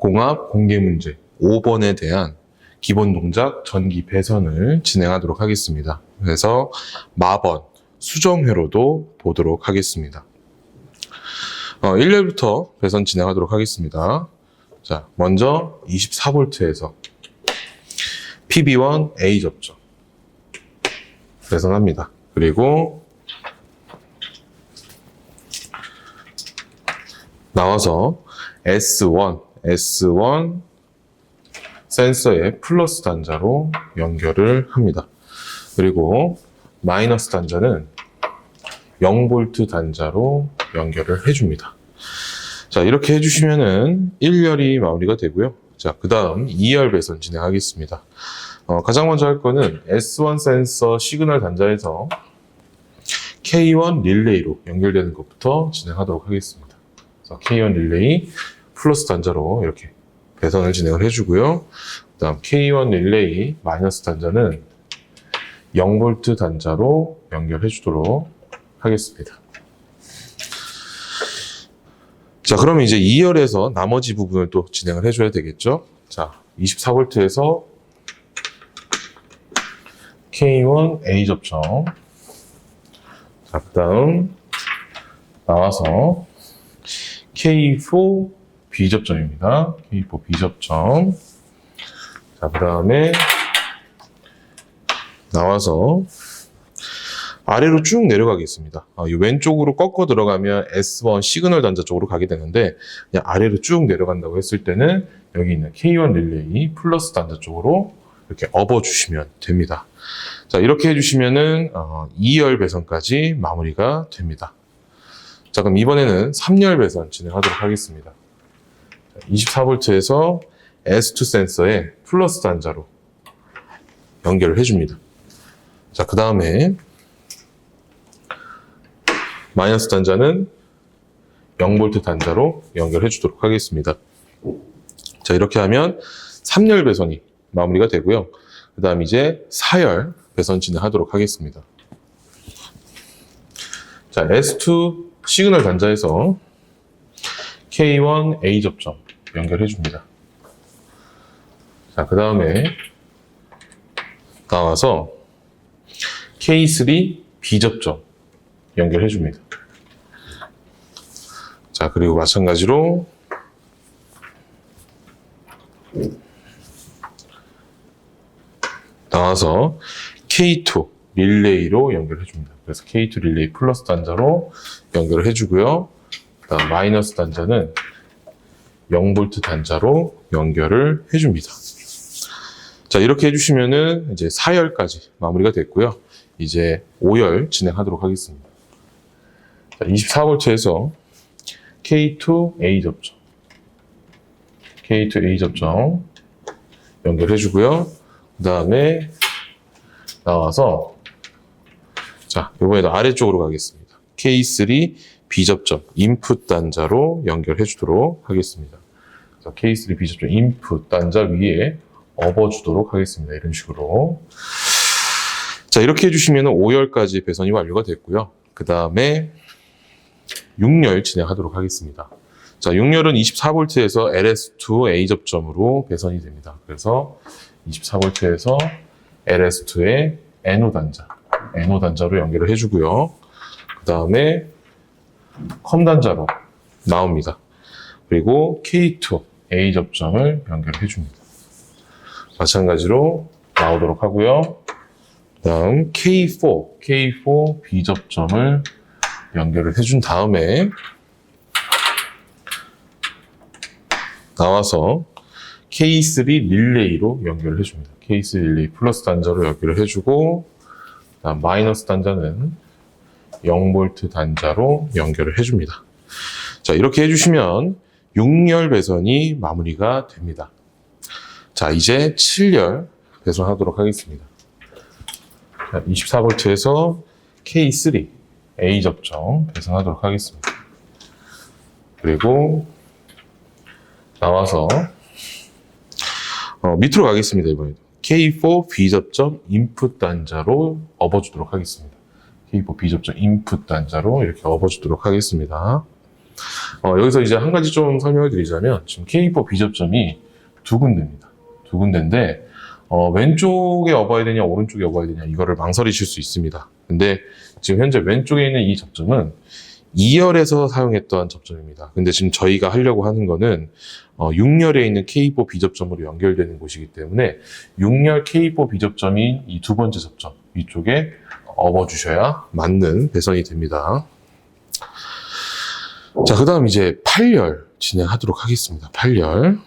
공합 공개 문제 5번에 대한 기본 동작 전기 배선을 진행하도록 하겠습니다. 그래서 마번 수정회로도 보도록 하겠습니다. 어, 1열부터 배선 진행하도록 하겠습니다. 자, 먼저 24V에서 PB1 A 접점 배선합니다. 그리고 나와서 S1, S1 센서의 플러스 단자로 연결을 합니다. 그리고 마이너스 단자는 0V 단자로 연결을 해줍니다. 자, 이렇게 해주시면은 1열이 마무리가 되고요. 자, 그 다음 2열 배선 진행하겠습니다. 어, 가장 먼저 할 거는 S1 센서 시그널 단자에서 K1 릴레이로 연결되는 것부터 진행하도록 하겠습니다. 그래서 K1 릴레이 플러스 단자로 이렇게 배선을 진행을 해주고요. 그 다음 K1 릴레이 마이너스 단자는 0V 단자로 연결해 주도록 하겠습니다. 자, 그러면 이제 2열에서 나머지 부분을 또 진행을 해줘야 되겠죠? 자, 24V에서 K1 A 접점. 자, 그 다음 나와서 K4 B 접점입니다. K4 B 접점. 자, 그 다음에 나와서 아래로 쭉 내려가겠습니다. 아, 이 왼쪽으로 꺾어 들어가면 S1 시그널 단자 쪽으로 가게 되는데 그냥 아래로 쭉 내려간다고 했을 때는 여기 있는 K1 릴레이 플러스 단자 쪽으로 이렇게 업어 주시면 됩니다. 자 이렇게 해주시면은 어, 2열 배선까지 마무리가 됩니다. 자 그럼 이번에는 3열 배선 진행하도록 하겠습니다. 24V에서 S2 센서에 플러스 단자로 연결을 해줍니다. 자, 그 다음에 마이너스 단자는 0V 단자로 연결해 주도록 하겠습니다. 자, 이렇게 하면 3열 배선이 마무리가 되고요. 그 다음 이제 4열 배선 진행하도록 하겠습니다. 자, S2 시그널 단자에서 K1 A 접점 연결해 줍니다. 자, 그 다음에 나와서 K3 B 접점 연결해 줍니다. 자, 그리고 마찬가지로 나와서 K2 릴레이로 연결해 줍니다. 그래서 K2 릴레이 플러스 단자로 연결을 해주고요. 마이너스 단자는 0V 단자로 연결을 해줍니다. 자, 이렇게 해주시면은 이제 4열까지 마무리가 됐고요. 이제 5열 진행하도록 하겠습니다. 자, 24V에서 K2 A 접점. K2 A 접점 연결해 주고요. 그 다음에 나와서 자, 이번에도 아래쪽으로 가겠습니다. K3 B 접점 인풋 단자로 연결해 주도록 하겠습니다. 자, K3 B 접점 인풋 단자 위에 업어 주도록 하겠습니다. 이런 식으로. 자, 이렇게 해주시면 5열까지 배선이 완료가 됐고요. 그 다음에 6열 진행하도록 하겠습니다. 자, 6열은 24V에서 LS2 A 접점으로 배선이 됩니다. 그래서 24V에서 LS2의 NO 단자, NO 단자로 연결을 해주고요. 그 다음에 컴 단자로 나옵니다. 그리고 K2 A 접점을 연결해 줍니다. 마찬가지로 나오도록 하고요. 그 다음 K4, K4 B 접점을 연결을 해준 다음에 나와서 K3 릴레이로 연결을 해줍니다. K3 릴레이 플러스 단자로 연결을 해주고 그다음 마이너스 단자는 0V 단자로 연결을 해줍니다. 자 이렇게 해주시면 6열 배선이 마무리가 됩니다. 자 이제 7열 배선하도록 하겠습니다. 24V에서 K3 A 접점 배선하도록 하겠습니다. 그리고 나와서 어, 밑으로 가겠습니다 이번에도 K4 B 접점 인풋 단자로 업어주도록 하겠습니다. K4 B 접점 인풋 단자로 이렇게 업어주도록 하겠습니다. 어, 여기서 이제 한 가지 좀 설명을 드리자면 지금 K4 비접점이 두 군데입니다. 두 군데인데 어, 왼쪽에 업어야 되냐 오른쪽에 업어야 되냐 이거를 망설이실 수 있습니다. 근데 지금 현재 왼쪽에 있는 이 접점은 2열에서 사용했던 접점입니다. 근데 지금 저희가 하려고 하는 거는 어, 6열에 있는 K4 비접점으로 연결되는 곳이기 때문에 6열 K4 비접점인 이 두 번째 접점 위쪽에 업어주셔야 맞는 배선이 됩니다. 자, 그 다음 이제 8열 진행하도록 하겠습니다. 8열.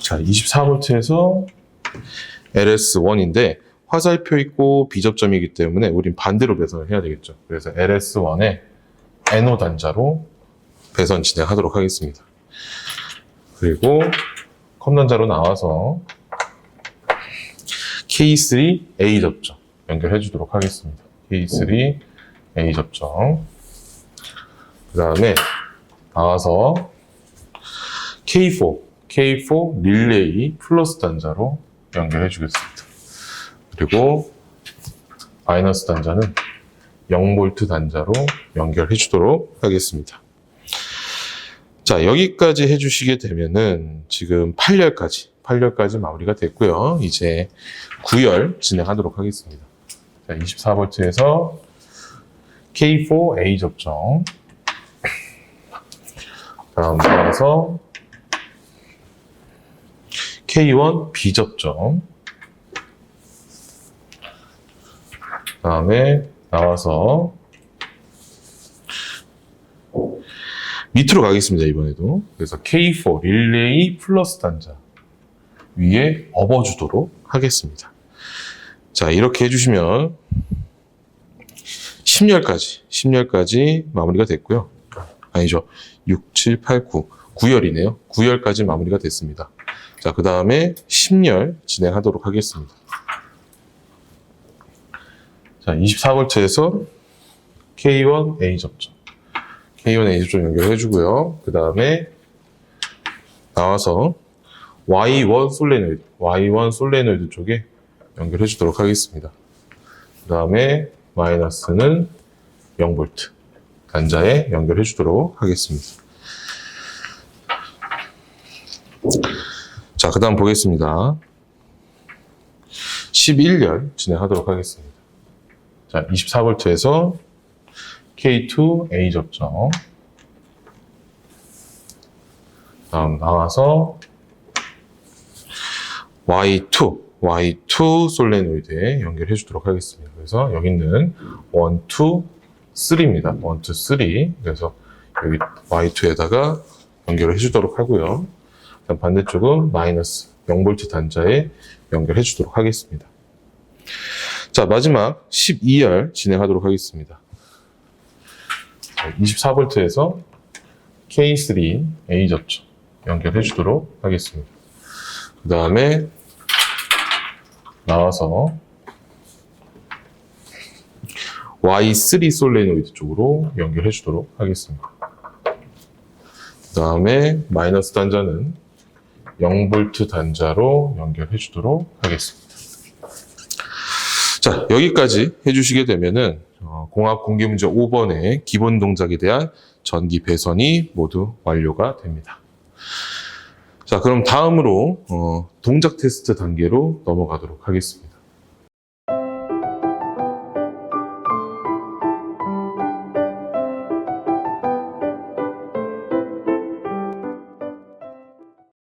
자, 24V에서 LS1인데 화살표 있고 비접점이기 때문에 우린 반대로 배선을 해야 되겠죠. 그래서 LS1에 NO 단자로 배선 진행하도록 하겠습니다. 그리고 컴 단자로 나와서 K3A 접점 연결해 주도록 하겠습니다. K3 A 접점. 그 다음에 나와서 K4, K4 릴레이 플러스 단자로 연결해 주겠습니다. 그리고 마이너스 단자는 0V 단자로 연결해 주도록 하겠습니다. 자, 여기까지 해주시게 되면은 지금 8열까지, 8열까지 마무리가 됐고요. 이제 9열 진행하도록 하겠습니다. 자, 24V에서 K4A 접점. 다음 나와서 K1B 접점. 다음에 나와서 밑으로 가겠습니다, 이번에도. 그래서 K4 릴레이 플러스 단자 위에 업어주도록 하겠습니다. 자, 이렇게 해주시면 10열까지, 10열까지 마무리가 됐고요. 아니죠. 6, 7, 8, 9. 9열이네요. 9열까지 마무리가 됐습니다. 자, 그 다음에 10열 진행하도록 하겠습니다. 자, 24V에서 K1A 접점. K1A 접점 연결해 주고요. 그 다음에 나와서 Y1 솔레노이드, Y1 솔레노이드 쪽에 연결해 주도록 하겠습니다. 그 다음에 마이너스는 0V 단자에 연결해 주도록 하겠습니다. 자, 그 다음 보겠습니다. 11열 진행하도록 하겠습니다. 자, 24V에서 K2A 접점. 다음 나와서 Y2, Y2 솔레노이드에 연결해 주도록 하겠습니다. 그래서 여기 있는 1, 2, 3입니다. 1, 2, 3. 그래서 여기 Y2에다가 연결을 해 주도록 하고요. 그다음 반대쪽은 마이너스 0V 단자에 연결해 주도록 하겠습니다. 자, 마지막 12열 진행하도록 하겠습니다. 24V에서 K3A 접점 연결해 주도록 하겠습니다. 그 다음에 나와서 Y3 솔레노이드 쪽으로 연결해 주도록 하겠습니다. 그 다음에 마이너스 단자는 0V 단자로 연결해 주도록 하겠습니다. 자, 여기까지 해주시게 되면은 어, 공학 공개 문제 5번의 기본 동작에 대한 전기 배선이 모두 완료가 됩니다. 자, 그럼 다음으로 어, 동작 테스트 단계로 넘어가도록 하겠습니다.